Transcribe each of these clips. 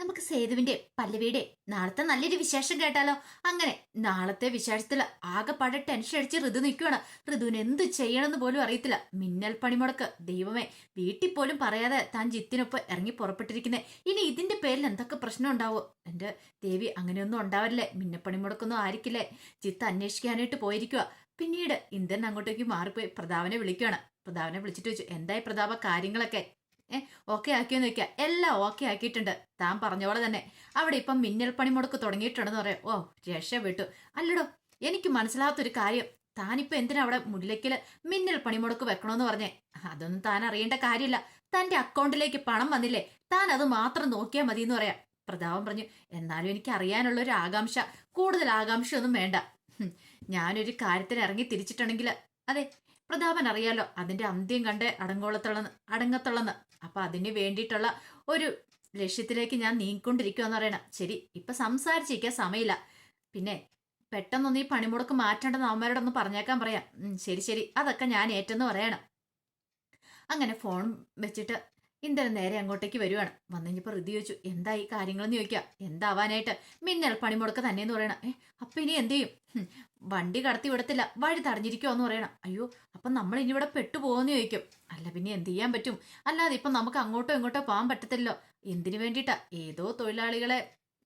നമുക്ക് സേതുവിന്റെ പല്ലവിയുടെ നാളത്തെ നല്ലൊരു വിശേഷം കേട്ടാലോ? അങ്ങനെ നാളത്തെ വിശേഷത്തിൽ ആകെപ്പാടെ ടെൻഷൻ അടിച്ച് ഋതു നിൽക്കുകയാണ് ഋതുവിന് എന്ത് ചെയ്യണമെന്ന് പോലും അറിയത്തില്ല. മിന്നൽ പണിമുടക്ക്. ദൈവമേ വീട്ടിൽ പോലും പറയാതെ താൻ ജിത്തിനൊപ്പം ഇറങ്ങി പുറപ്പെട്ടിരിക്കുന്നേ. ഇനി ഇതിന്റെ പേരിൽ എന്തൊക്കെ പ്രശ്നം ഉണ്ടാവോ? എന്റെ ദേവി അങ്ങനെയൊന്നും ഉണ്ടാവില്ലേ മിന്നപ്പണിമുടക്കൊന്നും ആയിരിക്കില്ലേ? ജിത്ത് അന്വേഷിക്കാനായിട്ട് പോയിരിക്കുക പിന്നീട് ഇന്ദ്രൻ അങ്ങോട്ടേക്ക് മാറിപ്പോയി പ്രതാപനെ വിളിക്കുകയാണ് പ്രതാപനെ വിളിച്ചിട്ട് വെച്ചു എന്തായി പ്രതാപ കാര്യങ്ങളൊക്കെ? ഏ ഓക്കെ ആക്കിയെന്ന് വെക്കുക എല്ലാം ഓക്കെ ആക്കിയിട്ടുണ്ട്. താൻ പറഞ്ഞ പോലെ തന്നെ. അവിടെ ഇപ്പം മിന്നൽ പണിമുടക്ക് തുടങ്ങിയിട്ടുണ്ടെന്ന് പറയാം. ഓ രക്ഷ വിട്ടു. അല്ലടോ എനിക്ക് മനസ്സിലാത്തൊരു കാര്യം. താനിപ്പോൾ എന്തിനാ അവിടെ മുല്ലയ്ക്കൽ മിന്നൽ പണിമുടക്ക് വെക്കണമെന്ന് പറഞ്ഞേ? അതൊന്നും താൻ അറിയേണ്ട കാര്യമില്ല. തന്റെ അക്കൗണ്ടിലേക്ക് പണം വന്നില്ലേ? താൻ അത് മാത്രം നോക്കിയാൽ മതി എന്ന് പറയാം. പ്രതാപം പറഞ്ഞു എന്നാലും എനിക്ക് അറിയാനുള്ള ഒരു ആകാംക്ഷ. കൂടുതൽ ആകാംക്ഷ ഒന്നും വേണ്ട ഞാനൊരു കാര്യത്തിന് ഇറങ്ങി തിരിച്ചിട്ടുണ്ടെങ്കിൽ അതെ പ്രതാപൻ അറിയാലോ അതിന്റെ അന്ത്യം കണ്ട് അടങ്ങോളത്തുള്ളന്ന് അടങ്ങത്തുള്ളന്ന്. അപ്പൊ അതിന് വേണ്ടിയിട്ടുള്ള ഒരു ലക്ഷ്യത്തിലേക്ക് ഞാൻ നീങ്ങിക്കൊണ്ടിരിക്കുകയെന്ന് പറയണം. ശരി ഇപ്പൊ സംസാരിച്ചിരിക്കാൻ സമയമില്ല പിന്നെ പെട്ടെന്നൊന്ന് ഈ പണിമുടക്ക് മാറ്റേണ്ടെന്ന് അവന്മാരോടൊന്ന് പറഞ്ഞേക്കാൻ പറയാം. ശരി ശരി. അതൊക്കെ ഞാൻ ഏറ്റെന്ന് പറയണം. അങ്ങനെ ഫോൺ വെച്ചിട്ട് ഇന്ദ്രൻ നേരെ അങ്ങോട്ടേക്ക് വരുവാണ്. വന്നുകഴിഞ്ഞപ്പോൾ ഋതി ചോദിച്ചു എന്താ ഈ കാര്യങ്ങളെന്ന് ചോദിക്കുക എന്താവാനായിട്ട്? മിന്നൽ പണിമുടക്ക് തന്നെയെന്ന് പറയണം. ഏ അപ്പൊ ഇനി എന്ത് ചെയ്യും? വണ്ടി കടത്തി വിടത്തില്ല. വഴി തടഞ്ഞിരിക്കുമോ എന്ന് പറയണം. അയ്യോ അപ്പൊ നമ്മൾ ഇനി ഇവിടെ പെട്ടുപോകുമെന്ന് ചോദിക്കും. അല്ല പിന്നെ എന്ത് ചെയ്യാൻ പറ്റും? അല്ലാതെ ഇപ്പൊ നമുക്ക് അങ്ങോട്ടോ ഇങ്ങോട്ടോ പോകാൻ പറ്റത്തില്ലോ എന്തിനു വേണ്ടിയിട്ടാ? ഏതോ തൊഴിലാളികളെ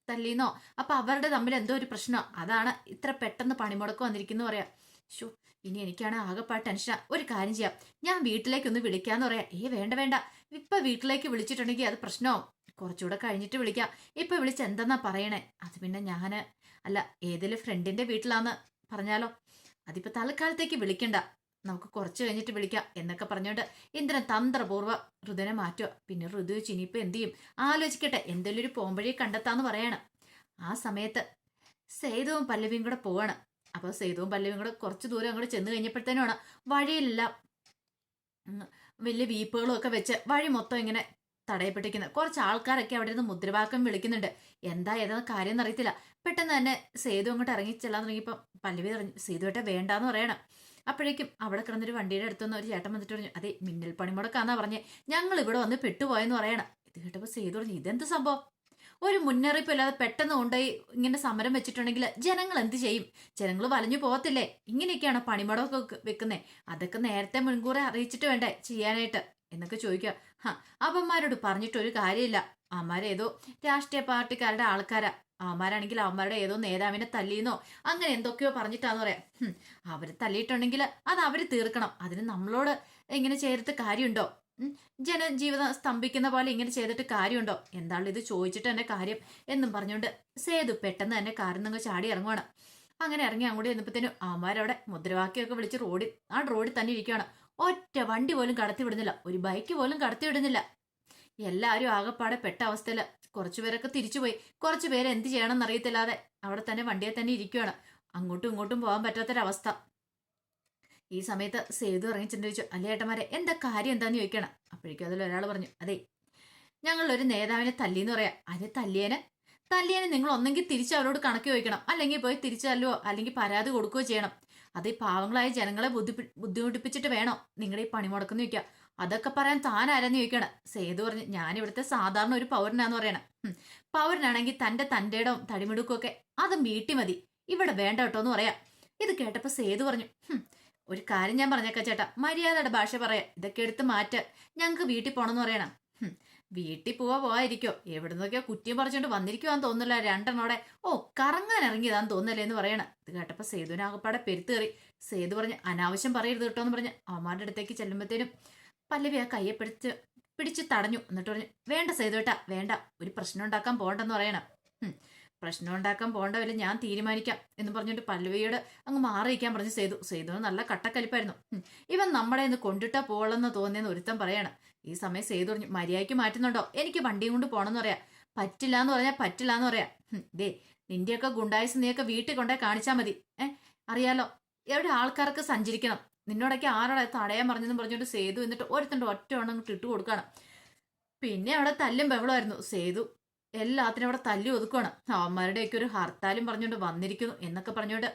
തല്ലിന്നോ? അപ്പൊ അവരുടെ തമ്മിൽ എന്തോ ഒരു പ്രശ്നമോ അതാണ് ഇത്ര പെട്ടെന്ന് പണിമുടക്ക് വന്നിരിക്കുന്നു പറയാം. ഇനി എനിക്കാണ് ആകെപ്പാട്ട് ടെൻഷനാ ഒരു കാര്യം ചെയ്യാം. ഞാൻ വീട്ടിലേക്കൊന്ന് വിളിക്കാന്ന് പറയാം. ഏ വേണ്ട വേണ്ട. ഇപ്പൊ വീട്ടിലേക്ക് വിളിച്ചിട്ടുണ്ടെങ്കിൽ അത് പ്രശ്നമാവും കുറച്ചുകൂടെ കഴിഞ്ഞിട്ട് വിളിക്കാം. ഇപ്പൊ വിളിച്ച് എന്തെന്നാ പറയണേ? അത് പിന്നെ ഞാൻ അല്ല ഏതെങ്കിലും ഫ്രണ്ടിന്റെ വീട്ടിലാന്ന് പറഞ്ഞാലോ? അതിപ്പോ തൽക്കാലത്തേക്ക് വിളിക്കണ്ട. നമുക്ക് കുറച്ച് കഴിഞ്ഞിട്ട് വിളിക്കാം എന്നൊക്കെ പറഞ്ഞോണ്ട് ഇന്ദ്രൻ തന്ത്രപൂർവം ഋതുനെ മാറ്റുക പിന്നെ ഋതു വെച്ച് എന്തു എന്ത് ചെയ്യും? ആലോചിക്കട്ടെ എന്തെങ്കിലും ഒരു പോംവഴി കണ്ടെത്താന്ന് പറയാണ്. ആ സമയത്ത് സേതുവും പല്ലവിയും കൂടെ പോവാണ്. അപ്പൊ സേതുവും പല്ലവും കൂടെ കുറച്ച് ദൂരം അങ്ങോട്ട് ചെന്ന് കഴിഞ്ഞപ്പോഴത്തേനുമാണ് വഴിയിലെല്ലാം ഉം, വലിയ വീപ്പുകളും ഒക്കെ വെച്ച് വഴി മൊത്തം ഇങ്ങനെ തടയപ്പെട്ടിരിക്കുന്നത്. കുറച്ച് ആൾക്കാരൊക്കെ അവിടെ നിന്ന് മുദ്രാവാക്യം വിളിക്കുന്നുണ്ട്. എന്താ ഏതാ കാര്യം എന്ന് എന്നറിയത്തില്ല. പെട്ടെന്ന് തന്നെ സേതു അങ്ങോട്ട് ഇറങ്ങി ചെല്ലാൻ തുടങ്ങിയപ്പോൾ പല്ലവി പറഞ്ഞു സേതുവേട്ടെ വേണ്ടാന്ന് പറയണം. അപ്പോഴേക്കും അവിടെ കിടന്നൊരു വണ്ടിയുടെ അടുത്തുനിന്ന് ഒരു ചേട്ടൻ വന്നിട്ട് പറഞ്ഞു അതെ മിന്നൽ പണിമുടക്കാന്നാ പറഞ്ഞേ. ഞങ്ങൾ ഇവിടെ വന്ന് പെട്ടുപോയെന്ന് പറയണം. ഇത് കേട്ടപ്പോൾ സേതു പറഞ്ഞു ഇതെന്ത് സംഭവം? ഒരു മുന്നറിയിപ്പ് ഇല്ലാതെ പെട്ടെന്ന് കൊണ്ടുപോയി ഇങ്ങനെ സമരം വെച്ചിട്ടുണ്ടെങ്കിൽ ജനങ്ങൾ എന്ത് ചെയ്യും? ജനങ്ങൾ വലഞ്ഞു പോകത്തില്ലേ? ഇങ്ങനെയൊക്കെയാണ് പണിമുടക്കൊക്കെ വെക്കുന്നത് അതൊക്കെ നേരത്തെ മുൻകൂറെ അറിയിച്ചിട്ട് വേണ്ടേ ചെയ്യാനായിട്ട്? എന്നൊക്കെ ചോദിക്കുക. ഹാ അവന്മാരോട് പറഞ്ഞിട്ടൊരു കാര്യമില്ല. അവന്മാരേതോ രാഷ്ട്രീയ പാർട്ടിക്കാരുടെ ആൾക്കാരാ. അവന്മാരാണെങ്കിൽ അവന്മാരുടെ ഏതോ നേതാവിനെ തല്ലിയെന്നോ അങ്ങനെ എന്തൊക്കെയോ പറഞ്ഞിട്ടാന്ന് പറയാം. അവർ തല്ലിയിട്ടുണ്ടെങ്കിൽ അത് അവർ തീർക്കണം. അതിന് നമ്മളോട് എങ്ങനെ ചേർത്ത് കാര്യമുണ്ടോ? ജനജീവിതം സ്തംഭിക്കുന്ന പോലെ ഇങ്ങനെ ചെയ്തിട്ട് കാര്യമുണ്ടോ? എന്താണ് ഇത് ചോദിച്ചിട്ട് തന്നെ കാര്യം എന്നും പറഞ്ഞുകൊണ്ട് സേതു പെട്ടെന്ന് തന്നെ കാറിൽ നിന്ന് ചാടി ഇറങ്ങുവാണ്. അങ്ങനെ ഇറങ്ങി അങ്ങോട്ട് ചെന്നപ്പോഴത്തേനും അവന്മാരവിടെ മുദ്രാവാക്യമൊക്കെ വിളിച്ച് റോഡിൽ ആ റോഡിൽ തന്നെ ഇരിക്കുകയാണ് ഒറ്റ വണ്ടി പോലും കടത്തി വിടുന്നില്ല. ഒരു ബൈക്ക് പോലും കടത്തി വിടുന്നില്ല. എല്ലാവരും ആകെപ്പാടെ പെട്ട അവസ്ഥയിൽ കുറച്ചുപേരൊക്കെ തിരിച്ചുപോയി. കുറച്ചുപേരെ എന്ത് ചെയ്യണം എന്നറിയത്തില്ലാതെ അവിടെ തന്നെ വണ്ടിയെ തന്നെ ഇരിക്കുകയാണ് അങ്ങോട്ടും ഇങ്ങോട്ടും പോകാൻ പറ്റാത്തൊരവസ്ഥ. ഈ സമയത്ത് സേതു ഇറങ്ങിച്ചിട്ട് ചോദിച്ചു അല്ലേ ഏട്ടന്മാരെ എന്താ കാര്യം? എന്താന്ന് ചോദിക്കണം? അപ്പോഴേക്കും അതിൽ ഒരാൾ പറഞ്ഞു അതെ ഞങ്ങളൊരു നേതാവിനെ തല്ലിന്ന് പറയാം. അതെ തല്ലിയന്. തല്ലിയേനെ നിങ്ങൾ ഒന്നെങ്കിൽ തിരിച്ച് അവരോട് കണക്ക് ചോദിക്കണം. അല്ലെങ്കിൽ പോയി തിരിച്ചു തല്ലുവോ? അല്ലെങ്കിൽ പരാതി കൊടുക്കുകയോ ചെയ്യണം. അത് ഈ പാവങ്ങളായ ജനങ്ങളെ ബുദ്ധി ബുദ്ധിമുട്ടിപ്പിച്ചിട്ട് വേണോ നിങ്ങളുടെ ഈ പണിമുടക്കെന്ന് ചോദിക്കുക. അതൊക്കെ പറയാൻ താൻ ആരെന്ന് ചോദിക്കണം സേതു പറഞ്ഞു ഞാൻ ഇവിടുത്തെ സാധാരണ ഒരു പൗരനാന്ന് പറയണം. പൗരനാണെങ്കിൽ തന്റെ തന്റെ ഇടവും തടിമിടുക്കും ഒക്കെ അതും വീട്ടി മതി. ഇവിടെ വേണ്ട കേട്ടോ എന്ന് പറയാം. ഇത് കേട്ടപ്പോൾ സേതു പറഞ്ഞു "ഹും, ഒരു കാര്യം ഞാൻ പറഞ്ഞേക്കാം ചേട്ടാ. മര്യാദയുടെ ഭാഷ പറയാം ഇതൊക്കെ എടുത്ത് മാറ്റ. ഞങ്ങൾക്ക് വീട്ടിൽ പോണെന്ന് പറയണം. വീട്ടിൽ പോവാ പോവായിരിക്കോ എവിടുന്നൊക്കെയോ കുറ്റിയും പറിച്ചോണ്ട് വന്നിരിക്കുവാന്ന് തോന്നില്ല രണ്ടെണ്ണോടെ ഓ കറങ്ങാൻ ഇറങ്ങിയതാന്ന് തോന്നല്ലേ എന്ന് പറയണം. ഇത് കേട്ടപ്പോ സേതുവിനാകപ്പാടെ പെരുത്ത് കയറി. സേതു പറഞ്ഞ് അനാവശ്യം പറയരുത് കേട്ടോ എന്ന് പറഞ്ഞ് അവന്മാരുടെ അടുത്തേക്ക് ചെല്ലുമ്പോഴത്തേനും പല്ലവി ആ കയ്യെ പിടിച്ച് പിടിച്ച് തടഞ്ഞു. എന്നിട്ട് പറഞ്ഞു വേണ്ട സേതുവേട്ടാ വേണ്ട. ഒരു പ്രശ്നം ഉണ്ടാക്കാൻ പോകണ്ടെന്ന് പറയണം. "ഹും, പ്രശ്നം ഉണ്ടാക്കാൻ പോകണ്ട ഞാൻ തീരുമാനിക്കാം എന്ന് പറഞ്ഞിട്ട് പല്ലവിയോട് അങ്ങ് മാറിയിക്കാൻ പറഞ്ഞ് സേതു. സേതുവിന് നല്ല കട്ടക്കലിപ്പായിരുന്നു. ഇവൻ നമ്മളെ ഇന്ന് കൊണ്ടിട്ടാ പോകണമെന്ന് തോന്നിയെന്ന് ഒരുത്തം പറയാണ്. ഈ സമയം സേതു പറഞ്ഞു മര്യാദയ്ക്ക് മാറ്റുന്നുണ്ടോ? എനിക്ക് വണ്ടിയും കൊണ്ട് പോകണമെന്ന് പറയാം. പറ്റില്ല എന്ന് പറഞ്ഞാൽ പറ്റില്ല എന്ന് പറയാം. "ഹും, ദേ നിന്റെയൊക്കെ ഗുണ്ടായസ് നീയൊക്കെ വീട്ടിൽ കൊണ്ടേ കാണിച്ചാൽ മതി. ഏ അറിയാലോ? എവിടെ ആൾക്കാർക്ക് സഞ്ചരിക്കണം. നിന്നോടൊക്കെ ആരോടെ തടയാൻ പറഞ്ഞെന്ന് പറഞ്ഞിട്ട് സേതു എന്നിട്ട് ഒരുത്തണ്ട് ഒറ്റ ഒണ്ണം ഇട്ടു കൊടുക്കുകയാണ്. പിന്നെ അവിടെ തല്ലും ബഹളമായിരുന്നു. സേതു എല്ലാത്തിനും അവിടെ തല്ലി ഒതുക്കുകയാണ് അവന്മാരുടെയൊക്കെ ഒരു ഹർത്താലും പറഞ്ഞുകൊണ്ട് വന്നിരിക്കുന്നു എന്നൊക്കെ പറഞ്ഞുകൊണ്ട്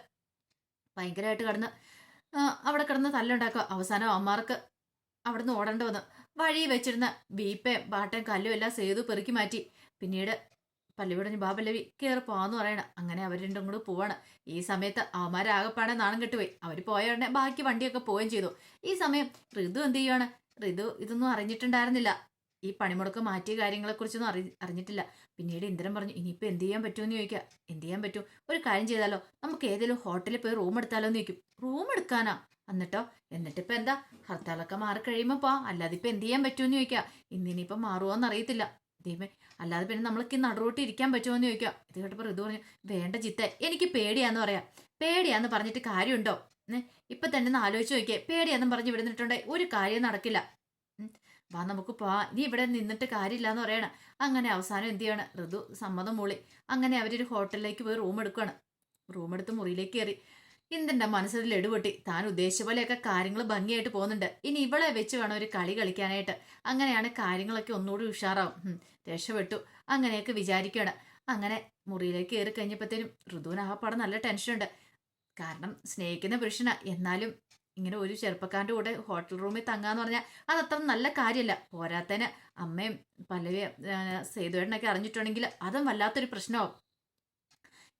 ഭയങ്കരമായിട്ട് കടന്ന് അവിടെ കിടന്ന് തല്ലുണ്ടാക്കുക. അവസാനം അവന്മാർക്ക് അവിടെ നിന്ന് ഓടേണ്ടി വന്നു. വഴി വെച്ചിരുന്ന ബീപ്പയും ബാട്ടയും കല്ലും എല്ലാം സേതു പെറുക്കി മാറ്റി. പിന്നീട് പല്ലവി ബാബല്ലവി കയറി പോവാന്ന് പറയണം. അങ്ങനെ അവർ രണ്ടും കൂടെ പോവാണ്. ഈ സമയത്ത് അവന്മാരാകപ്പാടെ നാണം കെട്ടുപോയി. അവർ പോയ ഉടനെ ബാക്കി വണ്ടിയൊക്കെ പോവുകയും ചെയ്തു. ഈ സമയം ഋതു എന്ത് ചെയ്യുവാണ്? ഋതു ഇതൊന്നും അറിഞ്ഞിട്ടുണ്ടായിരുന്നില്ല. ഈ പണിമുടക്ക് മാറ്റിയ കാര്യങ്ങളെക്കുറിച്ചൊന്നും അറി അറിഞ്ഞിട്ടില്ല. പിന്നീട് ഇന്ദ്രൻ പറഞ്ഞു ഇനിയിപ്പോൾ എന്ത് ചെയ്യാൻ പറ്റുമെന്ന് ചോദിക്കുക എന്ത് ചെയ്യാൻ പറ്റും? ഒരു കാര്യം ചെയ്താലോ? നമുക്ക് ഏതെങ്കിലും ഹോട്ടലിൽ പോയി റൂം എടുത്താലോ എന്ന് ചോദിക്കും. റൂം എടുക്കാനാ? എന്നിട്ടോ? എന്നിട്ടിപ്പോൾ എന്താ? ഹർത്താലൊക്കെ മാറി കഴിയുമ്പോൾ പോ അല്ലാതെ ഇപ്പം എന്ത് ചെയ്യാൻ പറ്റുമെന്ന് ചോദിക്കുക ഇന്നിനിയിപ്പം മാറുമോന്ന് അറിയത്തില്ല. ദൈവമേ അല്ലാതെ പിന്നെ നമ്മൾക്ക് ഈ നടുറോട്ടി ഇരിക്കാൻ പറ്റുമോ എന്ന് ചോദിക്കുക ഇത് കേട്ടപ്പോൾ ഋതു പറഞ്ഞു വേണ്ട ചിത്ത എനിക്ക് പേടിയാന്ന് പറയാം. പേടിയാന്ന് പറഞ്ഞിട്ട് കാര്യമുണ്ടോ? ഇപ്പം തന്നെ ഒന്ന് ആലോചിച്ച് നോക്കിയേ. പേടിയാന്ന് പറഞ്ഞ് വിടുന്നിട്ടുണ്ടെങ്കിൽ ഒരു കാര്യം നടക്കില്ല. വാ നമുക്ക് പോവാ. നീ ഇവിടെ നിന്നിട്ട് കാര്യമില്ല എന്ന് പറയണം. അങ്ങനെ അവസാനം എന്ത് ചെയ്യാണ്? ഋതു സമ്മതം മൂളി. അങ്ങനെ അവരൊരു ഹോട്ടലിലേക്ക് പോയി റൂം എടുക്കുകയാണ് റൂം എടുത്ത് മുറിയിലേക്ക് കയറി. ഇന്ദന്റെ മനസ്സിൽ എടുപൊട്ടി താൻ ഉദ്ദേശിച്ച പോലെയൊക്കെ കാര്യങ്ങൾ ഭംഗിയായിട്ട് പോകുന്നുണ്ട്. ഇനി ഇവളെ വെച്ച് വേണം ഒരു കളി കളിക്കാനായിട്ട്. അങ്ങനെയാണ് കാര്യങ്ങളൊക്കെ ഒന്നുകൂടി ഉഷാറാവും. രക്ഷപ്പെട്ടു. അങ്ങനെയൊക്കെ വിചാരിക്കുകയാണ് അങ്ങനെ മുറിയിലേക്ക് കയറി കഴിഞ്ഞപ്പോഴത്തേനും ഋതുവിന് ആ പടം നല്ല ടെൻഷനുണ്ട് കാരണം സ്നേഹിക്കുന്ന പുരുഷനാ. എന്നാലും ഇങ്ങനെ ഒരു ചെറുപ്പക്കാരന്റെ കൂടെ ഹോട്ടൽ റൂമിൽ തങ്ങാന്ന് പറഞ്ഞാൽ അതത്ര നല്ല കാര്യമല്ല പോരാത്തതിന് അമ്മയും പല്ലവി സേതുവേട്ടനൊക്കെ അറിഞ്ഞിട്ടുണ്ടെങ്കിൽ അതും വല്ലാത്തൊരു പ്രശ്നമാവും.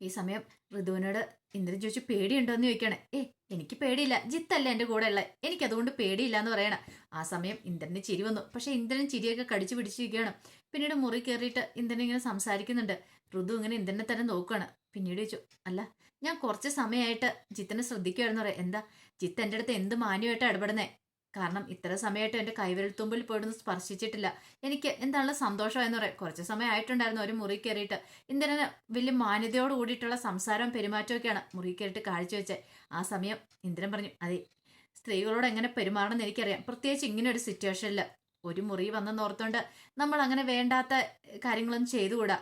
ഈ സമയം ഋതുവിനോട് ഇന്ദ്രൻ ചോദിച്ചു പേടിയുണ്ടോ എന്ന് ചോദിക്കണേ ഏ എനിക്ക് പേടിയില്ല. ജിത്തല്ല എന്റെ കൂടെ ഉള്ളത് എനിക്ക് അതുകൊണ്ട് പേടിയില്ല എന്ന് പറയണം. ആ സമയം ഇന്ദ്രന് ചിരി വന്നു. പക്ഷേ ഇന്ദ്രൻ ചിരിയൊക്കെ കടിച്ചു പിടിച്ചിരിക്കുകയാണ്. പിന്നീട് മുറി കയറിയിട്ട് ഇന്ദ്രൻ ഇങ്ങനെ സംസാരിക്കുന്നുണ്ട്. ഋതു ഇങ്ങനെ ഇന്ദ്രനെ തന്നെ നോക്കുകയാണ്. പിന്നീട് ചോദിച്ചു അല്ല ഞാൻ കുറച്ച് സമയമായിട്ട് ജിത്തനെ ശ്രദ്ധിക്കുമായിരുന്നു പറയാം എന്താ ജിത്ത് എന്റെ അടുത്ത് എന്ത് മാന്യമായിട്ട് ഇടപെടുന്നേ? കാരണം ഇത്ര സമയമായിട്ട് എന്റെ കൈവിരൽത്തുമ്പിൽ പോയിട്ടൊന്നും സ്പർശിച്ചിട്ടില്ല. എനിക്ക് എന്താണല്ലോ സന്തോഷമായെന്ന് പറയാം. കുറച്ച് സമയം ആയിട്ടുണ്ടായിരുന്നു ഒരു മുറി കയറിയിട്ട്. ഇന്ദ്രന് വലിയ മാന്യതയോട് കൂടിയിട്ടുള്ള സംസാരവും പെരുമാറ്റമൊക്കെയാണ് മുറി കയറിയിട്ട് കാഴ്ചവെച്ചത് ആ സമയം ഇന്ദ്രൻ പറഞ്ഞു അതെ സ്ത്രീകളോട് എങ്ങനെ പെരുമാറണമെന്ന് എനിക്കറിയാം. പ്രത്യേകിച്ച് ഇങ്ങനെ ഒരു സിറ്റുവേഷനിൽ ഒരു മുറി വന്നെന്ന് ഓർത്തുകൊണ്ട് നമ്മൾ അങ്ങനെ വേണ്ടാത്ത കാര്യങ്ങളൊന്നും ചെയ്തുകൂടാ.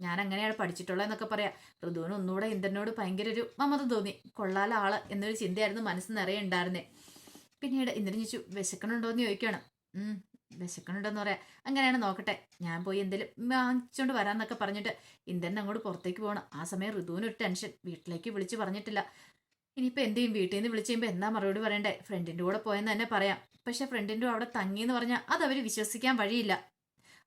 ഞാൻ അങ്ങനെയാണ് പഠിച്ചിട്ടുള്ളത് എന്നൊക്കെ പറയാം. ഋതുവിന് ഒന്നുകൂടെ ഇന്ദ്രനോട് ഭയങ്കര ഒരു മമത തോന്നി. കൊള്ളാല ആൾ എന്നൊരു ചിന്തയായിരുന്നു മനസ്സ് നിറയെ ഉണ്ടായിരുന്നേ. പിന്നീട് ഇന്ദ്രൻ ചോദിച്ചു വിശക്കണുണ്ടോ എന്ന് ചോദിക്കണം ഉം വിശക്കണുണ്ടോന്ന് പറയാം. അങ്ങനെയാണ് നോക്കട്ടെ. ഞാൻ പോയി എന്തെങ്കിലും വാങ്ങിച്ചുകൊണ്ട് വരാന്നൊക്കെ പറഞ്ഞിട്ട് ഇന്ദ്രൻ അങ്ങോട്ട് പുറത്തേക്ക് പോകണം ആ സമയം ഋതുവിന് ഒരു ടെൻഷൻ. വീട്ടിലേക്ക് വിളിച്ച് പറഞ്ഞിട്ടില്ല. ഇനിയിപ്പോൾ എന്ത് ചെയ്യും? വീട്ടിൽ നിന്ന് വിളിച്ച് കഴിയുമ്പോൾ എന്താ മറുപടി പറയണ്ടേ? ഫ്രണ്ടിന്റെ കൂടെ പോയെന്ന് തന്നെ പറയാം. പക്ഷെ ഫ്രണ്ടിന്റെ അവിടെ തങ്ങിയെന്ന് പറഞ്ഞാൽ അത് അവർ വിശ്വസിക്കാൻ വഴിയില്ല.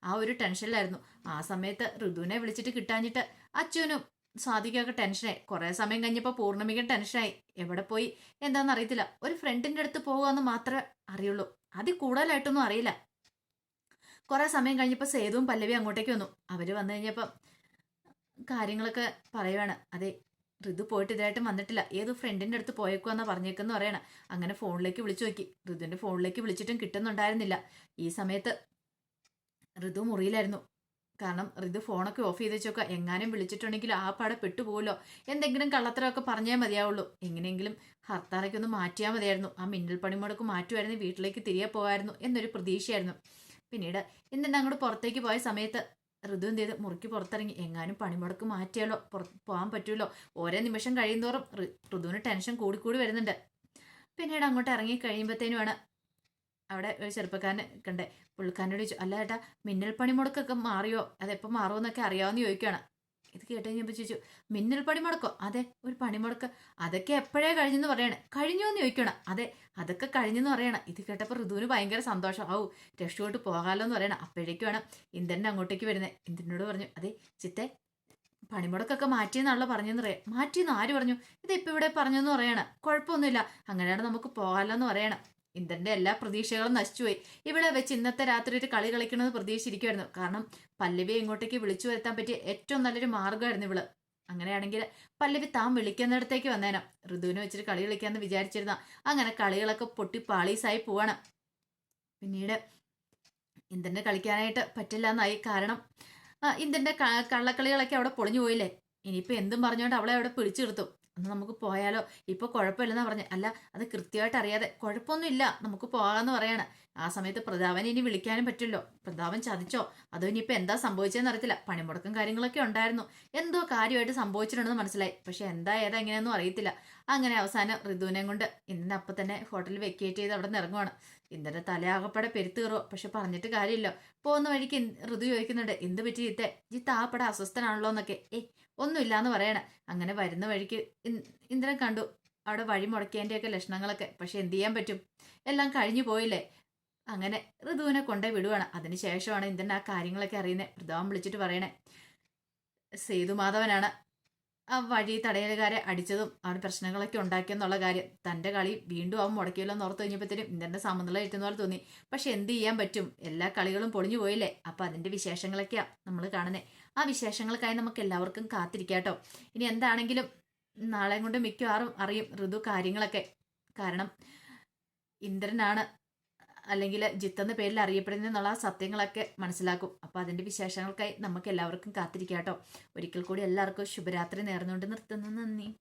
ആ ഒരു ടെൻഷനിലായിരുന്നു. ആ സമയത്ത് ഋതുവിനെ വിളിച്ചിട്ട് കിട്ടാഞ്ഞിട്ട് അച്ഛനും സ്വാതിക്കൊക്കെ ടെൻഷനായി. കുറേ സമയം കഴിഞ്ഞപ്പോൾ പൂർണമിക ടെൻഷനായി. എവിടെ പോയി? എന്താണെന്ന് അറിയത്തില്ല. ഒരു ഫ്രണ്ടിന്റെ അടുത്ത് പോകുമെന്ന് മാത്രമേ അറിയുള്ളൂ. അതിൽ കൂടുതലായിട്ടൊന്നും അറിയില്ല. കുറേ സമയം കഴിഞ്ഞപ്പോൾ സേതുവും പല്ലവി അങ്ങോട്ടേക്ക് വന്നു. അവർ വന്നു കഴിഞ്ഞപ്പം കാര്യങ്ങളൊക്കെ പറയുവാണ്. അതെ ഋതു പോയിട്ട് ഇതായിട്ടും വന്നിട്ടില്ല. ഏത് ഫ്രണ്ടിന്റെ അടുത്ത് പോയേക്കുവെന്നാണ് പറഞ്ഞേക്കെന്ന് പറയണം. അങ്ങനെ ഫോണിലേക്ക് വിളിച്ചു നോക്കി. ഋതുവിന്റെ ഫോണിലേക്ക് വിളിച്ചിട്ടും കിട്ടുന്നുണ്ടായിരുന്നില്ല. ഈ സമയത്ത് ഋതു മുറിയിലായിരുന്നു. കാരണം ഋതു ഫോണൊക്കെ ഓഫ് ചെയ്ത് വെച്ചൊക്കെ എങ്ങാനും വിളിച്ചിട്ടുണ്ടെങ്കിൽ ആ പാടെ പെട്ടുപോകുമല്ലോ എന്തെങ്കിലും കള്ളത്തരമൊക്കെ പറഞ്ഞേ മതിയാവുള്ളൂ. എങ്ങനെയെങ്കിലും ഹർത്താറയ്ക്ക് ഒന്ന് മാറ്റിയാൽ മതിയായിരുന്നു. ആ മിന്നൽ പണിമുടക്ക് മാറ്റുമായിരുന്നു വീട്ടിലേക്ക് തിരികെ പോകായിരുന്നു എന്നൊരു പ്രതീക്ഷയായിരുന്നു. പിന്നീട് ഇന്നിട്ട് അങ്ങോട്ട് പുറത്തേക്ക് പോയ സമയത്ത് ഋതു എന്ത് ചെയ്ത്? മുറിക്ക് പുറത്തിറങ്ങി. എങ്ങാനും പണിമുടക്ക് മാറ്റിയാലോ? പുറത്ത് പോകാൻ പറ്റുമല്ലോ ഓരോ നിമിഷം കഴിയുന്തോറും ഋതുവിന് ടെൻഷൻ കൂടിക്കൂടി വരുന്നുണ്ട്. പിന്നീട് അങ്ങോട്ട് ഇറങ്ങി കഴിയുമ്പോഴത്തേനുമാണ് അവിടെ ഒരു ചെറുപ്പക്കാരനെ കണ്ടേ. പുള്ളിക്കാരനോട് ചോദിച്ചു അല്ല ഏട്ടാ മിന്നൽ പണിമുടക്കൊക്കെ മാറിയോ അതെപ്പോൾ മാറുമെന്നൊക്കെ അറിയാവുന്ന ചോദിക്കുകയാണ്. ഇത് കേട്ട് കഴിഞ്ഞപ്പോൾ ചോദിച്ചു മിന്നൽ പണിമുടക്കോ അതെ ഒരു പണിമുടക്ക്. അതൊക്കെ എപ്പോഴേ കഴിഞ്ഞെന്ന് പറയണേ? കഴിഞ്ഞു എന്ന് ചോദിക്കണം അതെ അതൊക്കെ കഴിഞ്ഞെന്ന് പറയണം. ഇത് കേട്ടപ്പോൾ ഋതുവിന് ഭയങ്കര സന്തോഷം. ആവും രക്ഷോട്ട് പോകാമല്ലോ എന്ന് പറയണം. അപ്പോഴേക്കും വേണം ഇന്ദ്രൻ അങ്ങോട്ടേക്ക് വരുന്നത് ഇന്ദ്രനോട് പറഞ്ഞു അതെ ചിത്തെ പണിമുടക്കൊക്കെ മാറ്റിയെന്നാണല്ലോ പറഞ്ഞെന്ന് പറയാം. മാറ്റിയെന്ന് ആര് പറഞ്ഞു? ഇതിപ്പോൾ ഇവിടെ പറഞ്ഞെന്ന് പറയണം. കുഴപ്പമൊന്നുമില്ല. അങ്ങനെയാണ് നമുക്ക് പോകാമല്ലോ എന്ന് പറയണം. ഇന്ദ്രന്റെ എല്ലാ പ്രതീക്ഷകളും നശിച്ചുപോയി. ഇവിടെ വെച്ച് ഇന്നത്തെ രാത്രി ഒരു കളി കളിക്കണമെന്ന് പ്രതീക്ഷിച്ചിരിക്കുമായിരുന്നു കാരണം പല്ലവിയെ ഇങ്ങോട്ടേക്ക് വിളിച്ചു വരുത്താൻ പറ്റിയ ഏറ്റവും നല്ലൊരു മാർഗമായിരുന്നു ഇവൾ. അങ്ങനെയാണെങ്കിൽ പല്ലവി താൻ വിളിക്കുന്നിടത്തേക്ക് വന്നേനം. ഋതുവിനെ വെച്ചിട്ട് കളി കളിക്കാന്ന് വിചാരിച്ചിരുന്ന അങ്ങനെ കളികളൊക്കെ പൊട്ടി പാളീസായി പോവാണ്. പിന്നീട് ഇന്ദ്രനെ കളിക്കാനായിട്ട് പറ്റില്ല എന്നായി കാരണം ഇന്ദ്രന്റെ കള്ളക്കളികളൊക്കെ അവിടെ പൊളിഞ്ഞു പോയില്ലേ? ഇനിയിപ്പോൾ എന്തും പറഞ്ഞുകൊണ്ട് അവളെ അവിടെ പിടിച്ചു നിർത്തും അന്ന് നമുക്ക് പോയാലോ? ഇപ്പോൾ കുഴപ്പമില്ലെന്നാണ് പറഞ്ഞത് അല്ല അത് കൃത്യമായിട്ട് അറിയാതെ കുഴപ്പമൊന്നുമില്ല. നമുക്ക് പോകാമെന്ന് പറയാണ്. ആ സമയത്ത് പ്രതാപനെ ഇനി വിളിക്കാനും പറ്റില്ലോ പ്രതാപൻ ചതിച്ചോ? അതോ ഇനിയിപ്പോൾ എന്താ സംഭവിച്ചതെന്ന് അറിയത്തില്ല. പണിമുടക്കം കാര്യങ്ങളൊക്കെ ഉണ്ടായിരുന്നു. എന്തോ കാര്യമായിട്ട് സംഭവിച്ചിട്ടുണ്ടെന്ന് മനസ്സിലായി. പക്ഷെ എന്താ ഏതാ എങ്ങനെയൊന്നും അറിയത്തില്ല. അങ്ങനെ അവസാനം ഋതുവിനെയും കൊണ്ട് ഇന്നിനെ അപ്പം തന്നെ ഹോട്ടലിൽ വെക്കേറ്റ് ചെയ്ത് അവിടെ നിന്ന് ഇറങ്ങുവാണ്. ഇന്നലെ തലയാകപ്പെടെ കയറുമോ പക്ഷെ പറഞ്ഞിട്ട് കാര്യമില്ല. പോകുന്ന വഴിക്ക് ഋതു ചോദിക്കുന്നുണ്ട് എന്ത് പറ്റി ജിത്ത് ആപ്പടെ അസ്വസ്ഥനാണല്ലോ എന്നൊക്കെ. ഏയ് ഒന്നുമില്ലാന്ന് പറയണേ. അങ്ങനെ വരുന്ന വഴിക്ക് ഇന്ദ്രൻ കണ്ടു. അവിടെ വഴി മുടക്കിയതിന്റെയൊക്കെ ലക്ഷണങ്ങളൊക്കെ. പക്ഷെ എന്ത് ചെയ്യാൻ പറ്റും? എല്ലാം കഴിഞ്ഞു പോയില്ലേ? അങ്ങനെ ഋതുവിനെ കൊണ്ടേ വിടുവാണ്. അതിനുശേഷമാണ് ഇന്ദ്രൻ ആ കാര്യങ്ങളൊക്കെ അറിയുന്നത് പ്രതാപം വിളിച്ചിട്ട് പറയണേ. സേതുമാധവനാണ്. ആ വഴി തടയലുകാരെ അടിച്ചതും അവൻ പ്രശ്നങ്ങളൊക്കെ ഉണ്ടാക്കിയെന്നുള്ള കാര്യം. തന്റെ കളി വീണ്ടും അവൻ മുടക്കിയല്ലോ എന്ന് ഓർത്ത് കഴിഞ്ഞപ്പോഴത്തേനും ഇന്ദ്രന്റെ സമനില എത്തുന്ന പോലെ തോന്നി. പക്ഷെ എന്ത് ചെയ്യാൻ പറ്റും? എല്ലാ കളികളും പൊളിഞ്ഞു പോയില്ലേ? അപ്പം അതിന്റെ വിശേഷങ്ങളൊക്കെയാണ് നമ്മൾ കാണുന്നത് ആ വിശേഷങ്ങൾക്കായി നമുക്ക് എല്ലാവർക്കും കാത്തിരിക്കാട്ടോ ഇനി എന്താണെങ്കിലും നാളെ കൊണ്ട് മിക്കവാറും അറിയും ഋതു കാര്യങ്ങളൊക്കെ. കാരണം ഇന്ദ്രനാണ് അല്ലെങ്കിൽ ജിത്ത് എന്ന പേരിൽ അറിയപ്പെടുന്ന എന്നുള്ള ആ സത്യങ്ങളൊക്കെ മനസ്സിലാക്കും. അപ്പോൾ അതിന്റെ വിശേഷങ്ങൾക്കായി നമുക്ക് എല്ലാവർക്കും കാത്തിരിക്കാം കേട്ടോ. ഒരിക്കൽ കൂടി എല്ലാവർക്കും ശുഭരാത്രി നേർന്നുകൊണ്ട് നിർത്തുന്നു. നന്ദി.